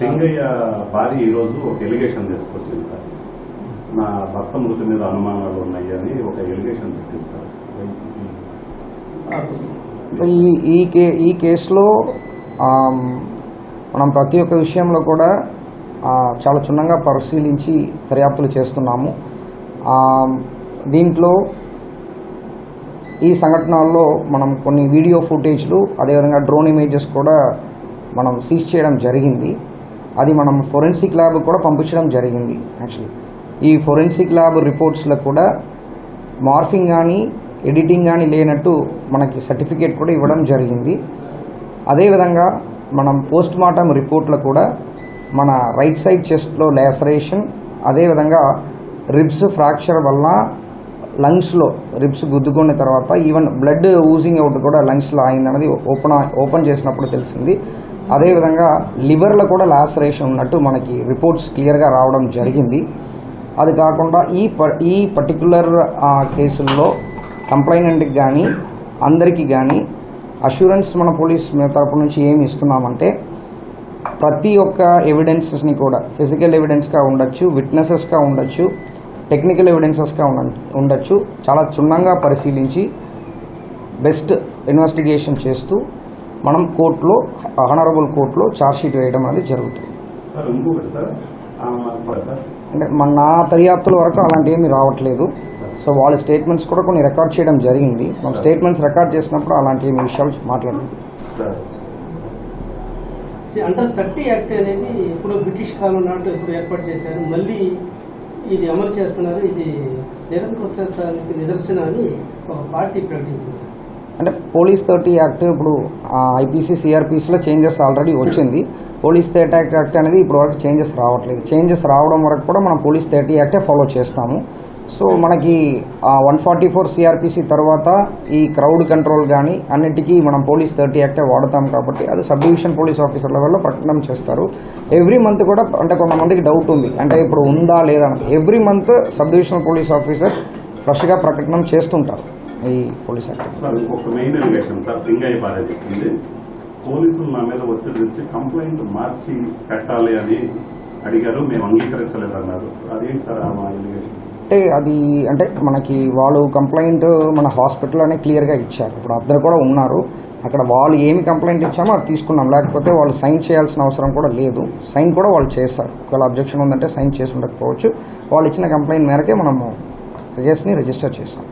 సింగయ్య భార్య ఈరోజు ఒక ఎలిగేషన్ తీసుకొచ్చింది సార్. నా భర్త మృతి మీద అనుమానాలు ఉన్నాయని ఒక ఎలిగేషన్ పెట్టింది సార్ ఈ ఈ కే ఈ కేసులో మనం ప్రతి ఒక్క విషయంలో కూడా చాలా క్షుణ్ణంగా పరిశీలించి దర్యాప్తులు చేస్తున్నాము. దీంట్లో ఈ సంఘటనల్లో మనం కొన్ని వీడియో ఫుటేజ్లు అదేవిధంగా డ్రోన్ ఇమేజెస్ కూడా మనం సీజ్ చేయడం జరిగింది. అది మనం ఫోరెన్సిక్ ల్యాబ్ కూడా పంపించడం జరిగింది యాక్చువల్లీ ఈ ఫోరెన్సిక్ ల్యాబ్ రిపోర్ట్స్లో కూడా మార్ఫింగ్ కానీ ఎడిటింగ్ కానీ లేనట్టు మనకి సర్టిఫికేట్ కూడా ఇవ్వడం జరిగింది. అదేవిధంగా మనం పోస్ట్ మార్టం రిపోర్ట్లో కూడా మన రైట్ సైడ్ చెస్ట్లో లేసరేషన్ అదేవిధంగా రిబ్స్ ఫ్రాక్చర్ వల్ల లంగ్స్లో రిబ్స్ గుద్దుకున్న తర్వాత ఈవెన్ బ్లడ్ ఊజింగ్ అవుట్ కూడా లంగ్స్లో అయిందన్నది ఓపెన్ ఓపెన్ చేసినప్పుడు తెలిసింది. అదేవిధంగా లివర్లో కూడా లాసరేషన్ ఉన్నట్టు మనకి రిపోర్ట్స్ క్లియర్గా రావడం జరిగింది. అది కాకుండా ఈ ప ఈ పర్టికులర్ కేసుల్లో కంప్లైనెంట్కి కానీ అందరికీ కానీ అష్యూరెన్స్ మన పోలీస్ తరపు నుంచి ఏమి ఇస్తున్నామంటే ప్రతి ఒక్క ఎవిడెన్సెస్ని కూడా ఫిజికల్ ఎవిడెన్స్గా ఉండొచ్చు విట్నెసెస్గా ఉండొచ్చు టెక్నికల్ ఎవిడెన్సెస్గా ఉండ ఉండొచ్చు. చాలా క్షుణ్ణంగా పరిశీలించి బెస్ట్ ఇన్వెస్టిగేషన్ చేస్తూ మనం కోర్టులో ఆనరబుల్ కోర్టులో ఛార్జ్షీట్ వేయడం అనేది జరుగుతుంది. సార్ ఇంకొకటి సార్. ఆ, సార్. అంటే మన నా దర్యాప్తుల వరకు అలాంటి ఏమీ రావట్లేదు. సో వాళ్ళ స్టేట్మెంట్స్ కూడా కొన్ని రికార్డ్ చేయడం జరిగింది. మనం స్టేట్మెంట్స్ రికార్డ్ చేసినప్పుడు అలాంటి ఏమి విషయాలు మాట్లాడలేదు. అండర్ థర్టీ యాక్ట్ అనేది ఇప్పుడు బ్రిటిష్ కాలం నాటు ఇప్పుడు ఏర్పాటు చేశారు. మళ్ళీ ఇది అమలు చేస్తున్నారు ఇది నిరంకుశానికి నిదర్శన అని ఒక పార్టీ ప్రకటించింది. సార్ అంటే పోలీస్ థర్టీ యాక్ట్ ఇప్పుడు ఐపీసీ సిఆర్పీస్లో చేంజెస్ ఆల్రెడీ వచ్చింది. పోలీస్ థర్టీ యాక్ట్ అనేది ఇప్పుడు వరకు చేంజెస్ రావట్లేదు. చేంజెస్ రావడం వరకు కూడా మనం పోలీస్ థర్టీ యాక్టే ఫాలో చేస్తాము. సో మనకి వన్ ఫార్టీ ఫోర్ సిఆర్పిసి తర్వాత ఈ క్రౌడ్ కంట్రోల్ కానీ అన్నిటికీ మనం పోలీస్ థర్టీ యాక్టే వాడతాం కాబట్టి అది సబ్ డివిజన్ పోలీస్ ఆఫీసర్ లెవెల్లో ప్రకటన చేస్తారు. ఎవ్రీ మంత్ కూడా అంటే కొంతమందికి డౌట్ ఉంది. అంటే ఇప్పుడు ఉందా లేదా every month sub divisional police officer ఫ్రెష్గా ప్రకటన చేస్తుంటారు ఈ పోలీస్ యాక్ట్. పోలీసులు నా మీద ఒత్తిడి తెచ్చి కంప్లైంట్ మార్చి పెట్టాలి అని అడిగారు. మేము అంగీకరించలేదన్నారు. అదేంటి సార్ ఆ ఎలిగేషన్ అంటే అది అంటే మనకి వాళ్ళు కంప్లైంట్ మన హాస్పిటల్లోనే క్లియర్గా ఇచ్చారు. ఇప్పుడు అందరు కూడా ఉన్నారు. అక్కడ వాళ్ళు ఏమి కంప్లైంట్ ఇచ్చామో అది తీసుకున్నాం. లేకపోతే వాళ్ళు సైన్ చేయాల్సిన అవసరం కూడా లేదు. సైన్ కూడా వాళ్ళు చేస్తారు ఒకవేళ అబ్జెక్షన్ ఉందంటే సైన్ చేసి ఉండకపోవచ్చు. వాళ్ళు ఇచ్చిన కంప్లైంట్ మేరకే మనము కేసుని రిజిస్టర్ చేసాం